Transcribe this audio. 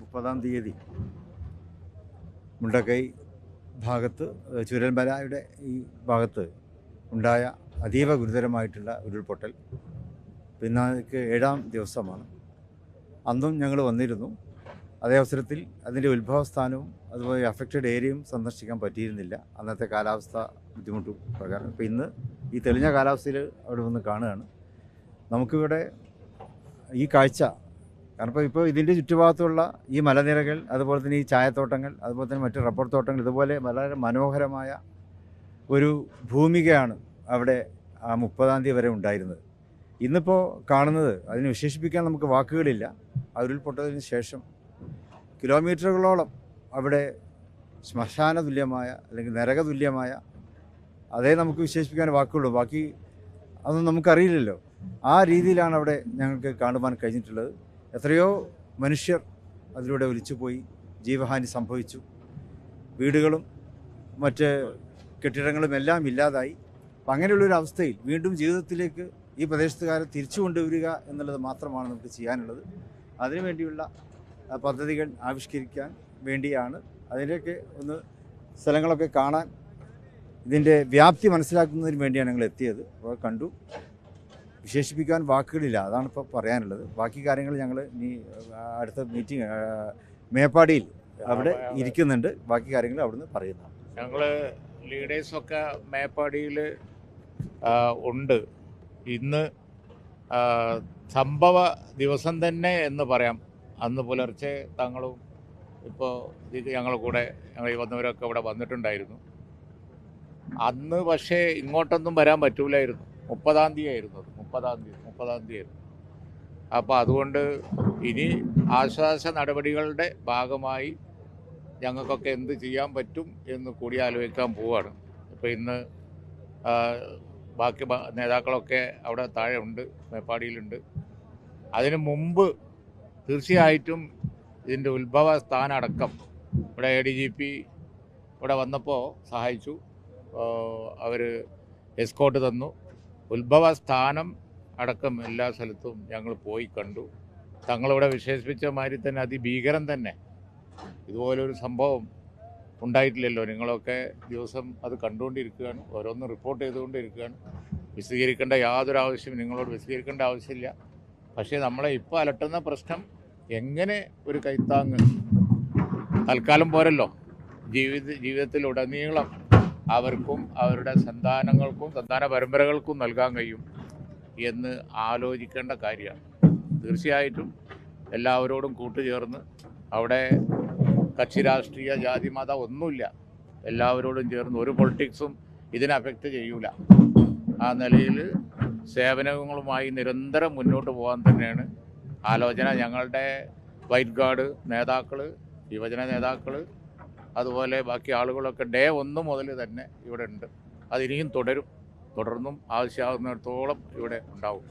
മുപ്പതാം തീയതി. മുണ്ടക്കൈ ഭാഗത്ത് ചുരൽമലയുടെ ഈ ഭാഗത്ത് ഉണ്ടായ അതീവ ഗുരുതരമായിട്ടുള്ള ഉരുൾപൊട്ടൽ പിന്നാക്ക് ഏഴാം ദിവസമാണ്. അന്നും ഞങ്ങൾ വന്നിരുന്നു. അതേ അവസരത്തിൽ അതിന്റെ ഉത്ഭവസ്ഥാനവും അതുപോലെ അഫക്റ്റഡ് ഏരിയയും സന്ദർശിക്കാൻ പറ്റിയിരുന്നില്ല. അന്നത്തെ കാലാവസ്ഥ ബുദ്ധിമുട്ട് പ്രകാരം. ഇപ്പോൾ ഇന്ന് ഈ തെളിഞ്ഞ കാലാവസ്ഥയിൽ അവിടെ വന്ന് കാണുകയാണ്. നമുക്കിവിടെ ഈ കാഴ്ച കാരണം ഇപ്പോൾ ഇപ്പോൾ ഇതിന്റെ ചുറ്റുഭാഗത്തുള്ള ഈ മലനിരകൾ അതുപോലെ തന്നെ ഈ ചായത്തോട്ടങ്ങൾ അതുപോലെ തന്നെ മറ്റ് റബ്ബർ തോട്ടങ്ങൾ ഇതുപോലെ വളരെ മനോഹരമായ ഒരു ഭൂമികയാണ് അവിടെ ആ മുപ്പതാം തീയതി വരെ ഉണ്ടായിരുന്നത്. ഇന്നിപ്പോൾ കാണുന്നത് അതിനെ വിശേഷിപ്പിക്കാൻ നമുക്ക് വാക്കുകളില്ല. ആ ശേഷം കിലോമീറ്ററുകളോളം അവിടെ ശ്മശാന തുല്യമായ അല്ലെങ്കിൽ നരക തുല്യമായ അതേ നമുക്ക് വിശേഷിപ്പിക്കാൻ വാക്കുള്ളൂ ബാക്കി അതൊന്നും നമുക്കറിയില്ലല്ലോ. ആ രീതിയിലാണ് അവിടെ ഞങ്ങൾക്ക് കാണുവാൻ കഴിഞ്ഞിട്ടുള്ളത്. എത്രയോ മനുഷ്യർ അതിലൂടെ ഒലിച്ചുപോയി ജീവഹാനി സംഭവിച്ചു. വീടുകളും മറ്റ് കെട്ടിടങ്ങളും എല്ലാം ഇല്ലാതായി. അപ്പം അങ്ങനെയുള്ളൊരു അവസ്ഥയിൽ വീണ്ടും ജീവിതത്തിലേക്ക് ഈ പ്രദേശത്തുകാരെ തിരിച്ചു കൊണ്ടുവരിക എന്നുള്ളത് മാത്രമാണ് നമുക്ക് ചെയ്യാനുള്ളത്. അതിനുവേണ്ടിയുള്ള പദ്ധതികൾ ആവിഷ്കരിക്കാൻ വേണ്ടിയാണ്. അതിന്റെയൊക്കെ ഒന്ന് സ്ഥലങ്ങളൊക്കെ കാണാൻ ഇതിന്റെ വ്യാപ്തി മനസ്സിലാക്കുന്നതിന് വേണ്ടിയാണ് ഞങ്ങൾ എത്തിയത്. അപ്പോൾ കണ്ടു. വിശേഷിപ്പിക്കാൻ വാക്കുകളില്ല. അതാണ് ഇപ്പോൾ പറയാനുള്ളത്. ബാക്കി കാര്യങ്ങൾ ഞങ്ങൾ ഇനി അടുത്ത മീറ്റിംഗ് മേപ്പാടിയിൽ അവിടെ ഇരിക്കുന്നുണ്ട്. ബാക്കി കാര്യങ്ങൾ അവിടുന്ന് പറയുന്നതാണ്. ഞങ്ങൾ ലീഡേഴ്സൊക്കെ മേപ്പാടിയിൽ ഉണ്ട്. ഇന്ന് സംഭവ ദിവസം തന്നെ എന്ന് പറയാം. അന്ന് പുലർച്ചെ തങ്ങളും ഇപ്പോൾ ഇത് ഞങ്ങളുടെ കൂടെ ഞങ്ങൾ ഈ വന്നവരൊക്കെ ഇവിടെ വന്നിട്ടുണ്ടായിരുന്നു. അന്ന് പക്ഷേ ഇങ്ങോട്ടൊന്നും വരാൻ പറ്റൂലായിരുന്നു. മുപ്പതാം തീയതി ആയിരുന്നു അത്. മുപ്പതാം തീയതി മുപ്പതാം തീയതി. അപ്പോൾ അതുകൊണ്ട് ഇനി ആശ്വാസ നടപടികളുടെ ഭാഗമായി ഞങ്ങൾക്കൊക്കെ എന്ത് ചെയ്യാൻ പറ്റും എന്ന് കൂടി ആലോചിക്കാൻ പോവുകയാണ് ഇപ്പോൾ ഇന്ന് ബാക്കി നേതാക്കളൊക്കെ അവിടെ താഴെ ഉണ്ട് മേപ്പാടിയിലുണ്ട്. അതിനു മുമ്പ് തീർച്ചയായിട്ടും ഇതിന്റെ ഉത്ഭവ സ്ഥാനടക്കം ഇവിടെ എ ഡി ജി പി ഇവിടെ വന്നപ്പോൾ സഹായിച്ചു. അവർ എസ്കോട്ട് തന്നു. ഉത്ഭവ സ്ഥാനം അടക്കം എല്ലാ സ്ഥലത്തും ഞങ്ങൾ പോയി കണ്ടു. തങ്ങളിവിടെ വിശേഷിപ്പിച്ച മാതിരി തന്നെ അതിഭീകരം തന്നെ. ഇതുപോലൊരു സംഭവം ഉണ്ടായിട്ടില്ലല്ലോ. നിങ്ങളൊക്കെ ദിവസം അത് കണ്ടുകൊണ്ടിരിക്കുകയാണ്. ഓരോന്ന് റിപ്പോർട്ട് ചെയ്തുകൊണ്ടിരിക്കുകയാണ്. വിശദീകരിക്കേണ്ട യാതൊരു ആവശ്യം നിങ്ങളോട് വിശദീകരിക്കേണ്ട ആവശ്യമില്ല. പക്ഷേ നമ്മളെ ഇപ്പോൾ അലട്ടുന്ന പ്രശ്നം എങ്ങനെ ഒരു കൈത്താങ്ങ് തൽക്കാലം പോരല്ലോ. ജീവിത ജീവിതത്തിലുടനീളം അവർക്കും അവരുടെ സന്താനങ്ങൾക്കും സന്താന പരമ്പരകൾക്കും നൽകാൻ കഴിയും. എന്ന് ആലോചിക്കേണ്ട കാര്യമാണ്. തീർച്ചയായിട്ടും എല്ലാവരോടും കൂട്ടുചേർന്ന് അവിടെ കക്ഷി രാഷ്ട്രീയ ജാതി മത ഒന്നുമില്ല. എല്ലാവരോടും ചേർന്ന് ഒരു പൊളിറ്റിക്സും ഇതിനെ അഫക്റ്റ് ചെയ്യൂല. ആ നിലയിൽ സേവനങ്ങളുമായി നിരന്തരം മുന്നോട്ട് പോകാൻ തന്നെയാണ് ആലോചന. ഞങ്ങളുടെ വൈറ്റ് ഗാർഡ് നേതാക്കൾ യുവജന നേതാക്കൾ അതുപോലെ ബാക്കി ആളുകളൊക്കെ ഡേ ഒന്ന് മുതൽ തന്നെ ഇവിടെ ഉണ്ട്. അതിനിയും തുടരും. തുടർന്നും ആവശ്യമാകുന്നിടത്തോളം ഇവിടെ ഉണ്ടാവും.